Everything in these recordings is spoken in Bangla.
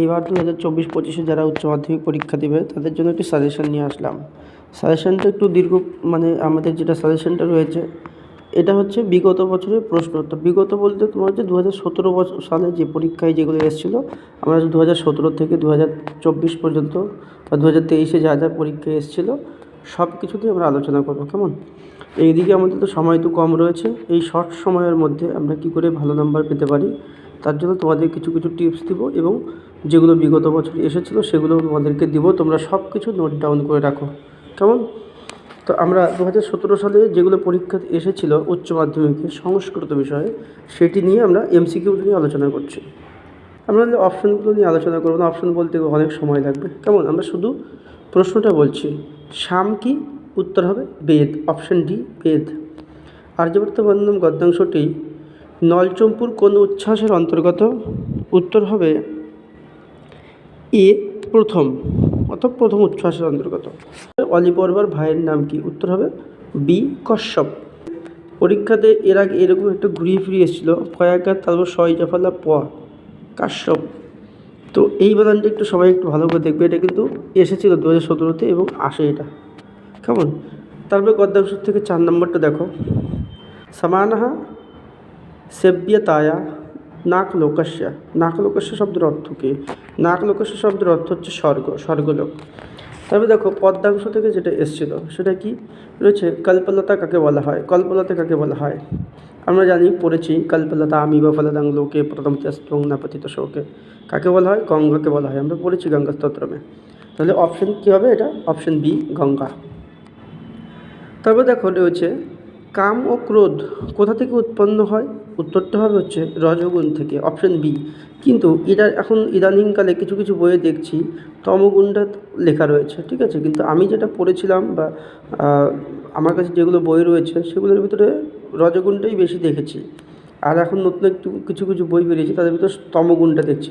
এইবার দু হাজার চব্বিশ পঁচিশে যারা উচ্চ মাধ্যমিক পরীক্ষা দেবে, তাদের জন্য একটি সাজেশন নিয়ে আসলাম। সাজেশনটা একটু দীর্ঘ মানে আমাদের যেটা সাজেশনটা রয়েছে, এটা হচ্ছে বিগত বছরের প্রশ্ন। উত্তর বিগত বলতে তোমার হচ্ছে দু হাজার সতেরো বছর সালে যে পরীক্ষায় যেগুলো এসেছিল, আমরা দু হাজার সতেরো থেকে দু হাজার চব্বিশ পর্যন্ত বা দু হাজার তেইশে যা যা পরীক্ষায় এসেছিল সব কিছুতেই আমরা আলোচনা করব, কেমন? এইদিকে আমাদের তো সময় তো কম রয়েছে, এই শর্ট সময়ের মধ্যে আমরা কী করে ভালো নাম্বার পেতে পারি, তার জন্য তোমাদের কিছু কিছু টিপস দিব এবং যেগুলো বিগত বছর এসেছিল, সেগুলো তোমাদেরকে দিব। তোমরা সব কিছু নোট ডাউন করে রাখো। কেমন? তো আমরা দু হাজার সতেরো সালে যেগুলো পরীক্ষা এসেছিল উচ্চ মাধ্যমিকে, সংস্কৃত বিষয়ে, সেটি নিয়ে আমরা এমসিকিউ নিয়ে আলোচনা করছি। আমরা অপশানগুলো নিয়ে আলোচনা করব না। অপশান বলতে অনেক সময় লাগবে। কেমন? আমরা শুধু প্রশ্নটা বলছি। শাম কি? উত্তর হবে বেদ অপশান ডি বেদ। আর্যভট্ট বন্দম গদ্যাংশটি নলচম্পুর কোন উচ্ছ্বাসের অন্তর্গত? উত্তর হবে এ প্রথম, অর্থাৎ প্রথম উচ্ছ্বাসের অন্তর্গত। অলিপর্বার ভাইয়ের নাম কি? উত্তর হবে বি কশ্যপ। পরীক্ষাতে এর আগে এরকম একটা ঘুরিয়ে ফিরিয়ে এসেছিল কয়াকার তারপর ছয় জাফালা প, কাশ্যপ। তো এই বানানটা একটু সবাই একটু ভালো করে দেখবে, এটা কিন্তু এসেছিল দু হাজার সতেরোতে এবং আসে এটা। কেমন? তারপরে গদ্যাংশ থেকে চার নম্বরটা দেখো। সমানহা সেব্যতায়া নাক লোকস্য নাক লোকস্য শব্দের অর্থ কী? নাক লোকস্য শব্দের অর্থ হচ্ছে স্বর্গ, স্বর্গলোক। তবে দেখো, পদ্মাংশ থেকে যেটা এসেছিল, সেটা কি? রয়েছে কল্পলতা কাকে বলা হয়? কল্পলতা কাকে বলা হয়? আমরা জানি, পড়েছি, কল্পলতা আমি বা ফলদাং লোকে, প্রথম তেস্তং না পতিত শোকে। কাকে বলা হয়? গঙ্গাকে বলা হয়। আমরা পড়েছি গঙ্গা স্তোত্রমে। তাহলে অপশন কী হবে এটা? Option B Ganga. তবে দেখো, রয়েছে কাম ও ক্রোধ কোথা থেকে উৎপন্ন হয়? উত্তরটা হবে হচ্ছে রজগুণ থেকে অপশন বি কিন্তু এটা এখন ইদানিংকালে কিছু কিছু বইয়ে দেখছি, তমগুণটা লেখা রয়েছে, ঠিক আছে? কিন্তু আমি যেটা পড়েছিলাম বা আমার কাছে যেগুলো বই রয়েছে, সেগুলোর ভিতরে রজগুণটাই বেশি দেখেছি। আর এখন নতুন একটু কিছু কিছু বই বেরিয়েছে, তাদের ভিতরে তমগুণটা দেখছি।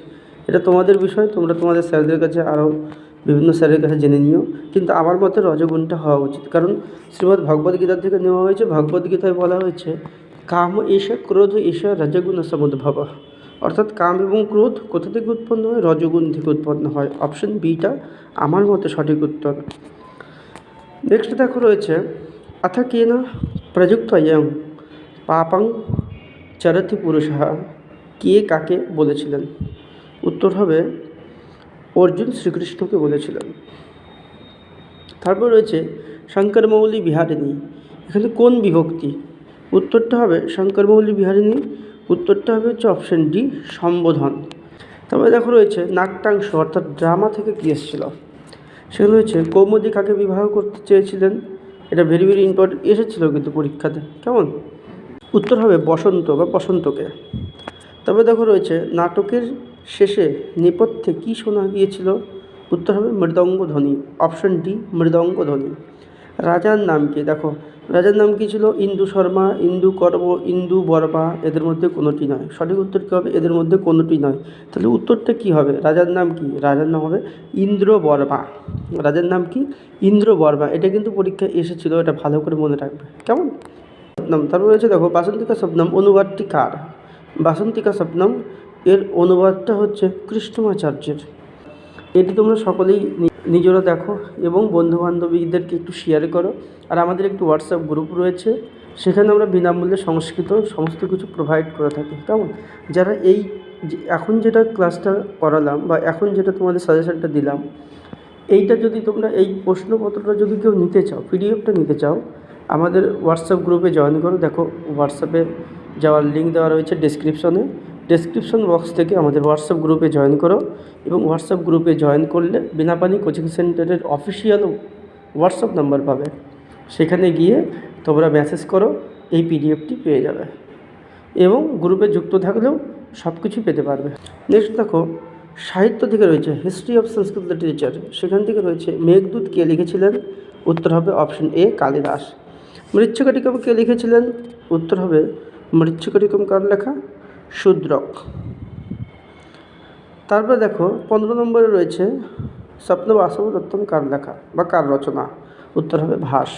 এটা তোমাদের বিষয়, তোমরা তোমাদের স্যারদের কাছে আরও বিভিন্ন স্যারের কাছে জেনে নিও। কিন্তু আমার মতে রজগুণটা হওয়া উচিত। কারণ শ্রীমদ্ ভগবদ্গীতার থেকে নেওয়া হয়েছে ভগবদ্গীতায় বলা হয়েছে, কাম এসে ক্রোধ এসে রজগুণ সমুদ্ভব অর্থাৎ কাম এবং ক্রোধ কোথা থেকে উৎপন্ন হয়? রজগুণ থেকে উৎপন্ন হয়। অপশন বিটা আমার মতে সঠিক উত্তর। নেক্সট দেখো রয়েছে অথ কেন প্রযুক্ত ইয়ং পাপং চরতি পুরুষ। কে কাকে বলেছিলেন? উত্তর হবে অর্জুন শ্রীকৃষ্ণকে বলেছিলেন। তারপর রয়েছে শঙ্করমৌলি বিহারিণী। এখানে কোন বিভক্তি? উত্তরটা হবে শঙ্করমৌলি বিহারিণী, উত্তরটা হবে হচ্ছে অপশান ডি সম্বোধন। তারপরে দেখো রয়েছে নাট্যাংশ, অর্থাৎ ড্রামা থেকে কী এসেছিল? সেখানে রয়েছে কৌমুদি কাকে বিবাহ করতে চেয়েছিলেন? এটা ভেরি ভেরি ইম্পর্টেন্ট এসেছিল কিন্তু পরীক্ষাতে। কেমন? উত্তর হবে বসন্ত বা বসন্তকে। তবে দেখো রয়েছে নাটকের শেষে নেপথ্যে কী শোনা গিয়েছিল? উত্তর হবে মৃদঙ্গ ধ্বনি অপশন ডি মৃদঙ্গ ধ্বনি রাজার নাম কি? দেখো, রাজার নাম কী ছিল? ইন্দু শর্মা, ইন্দু কর্ম, ইন্দু বর্মা, এদের মধ্যে কোনোটি নয়। সঠিক উত্তর কী হবে? এদের মধ্যে কোনোটি নয়। তাহলে উত্তরটা কী হবে? রাজার নাম কি? রাজার নাম হবে ইন্দ্র বর্মা। রাজার নাম কি? ইন্দ্র বর্মা। এটা কিন্তু পরীক্ষায় এসেছিল, এটা ভালো করে মনে রাখবে। কেমন? নাম তারপর রয়েছে দেখো, বাসন্তিকা শব্দম অনুবাদটি কার? বাসন্তিকা স্বপ্নম এর অনুবাদটা হচ্ছে কৃষ্ণমাচার্যের এটি তোমরা সকলেই নিজেরা দেখো এবং বন্ধুবান্ধবীদেরকে একটু শেয়ার করো। আর আমাদের একটু হোয়াটসঅ্যাপ গ্রুপ রয়েছে, সেখানে আমরা বিনামূল্যে সংস্কৃত সমস্ত কিছু প্রোভাইড করে থাকি। কেমন? যারা এই এখন যেটা ক্লাসটা করালাম বা এখন যেটা তোমাদের সাজেশনটা দিলাম, এইটা যদি তোমরা এই প্রশ্নপত্রটা যদি কেউ নিতে চাও পিডিএফটা নিতে চাও, আমাদের হোয়াটসঅ্যাপ গ্রুপে জয়েন করো। দেখো হোয়াটসঅ্যাপে যাওয়ার লিঙ্ক দেওয়া রয়েছে ডেসক্রিপশনে ডেসক্রিপশন বক্স থেকে আমাদের হোয়াটসঅ্যাপ গ্রুপে জয়েন করো এবং হোয়াটসঅ্যাপ গ্রুপে জয়েন করলে বিনাপানি কোচিং সেন্টারের অফিসিয়াল হোয়াটসঅ্যাপ নাম্বার পাবে। সেখানে গিয়ে তোমরা মেসেজ করো, এই পিডিএফটি পেয়ে যাবে এবং গ্রুপে যুক্ত থাকলেও সব কিছুই পেতে পারবে। নেক্সট দেখো, সাহিত্য থেকে রয়েছে হিস্ট্রি অফ সংস্কৃত লিটারেচার সেখান থেকে রয়েছে মেঘদূত কে লিখেছিলেন? উত্তর হবে অপশন এ কালিদাস। মৃচ্ছকটিকম কে লিখেছিলেন? উত্তর হবে মৃচ্ছকটিকম কার লেখা? শূদ্রক। তারপরে দেখো, পনেরো নম্বরে রয়েছে স্বপ্ন বাসব দত্তম কার লেখা বা কার রচনা উত্তর হবে ভাস।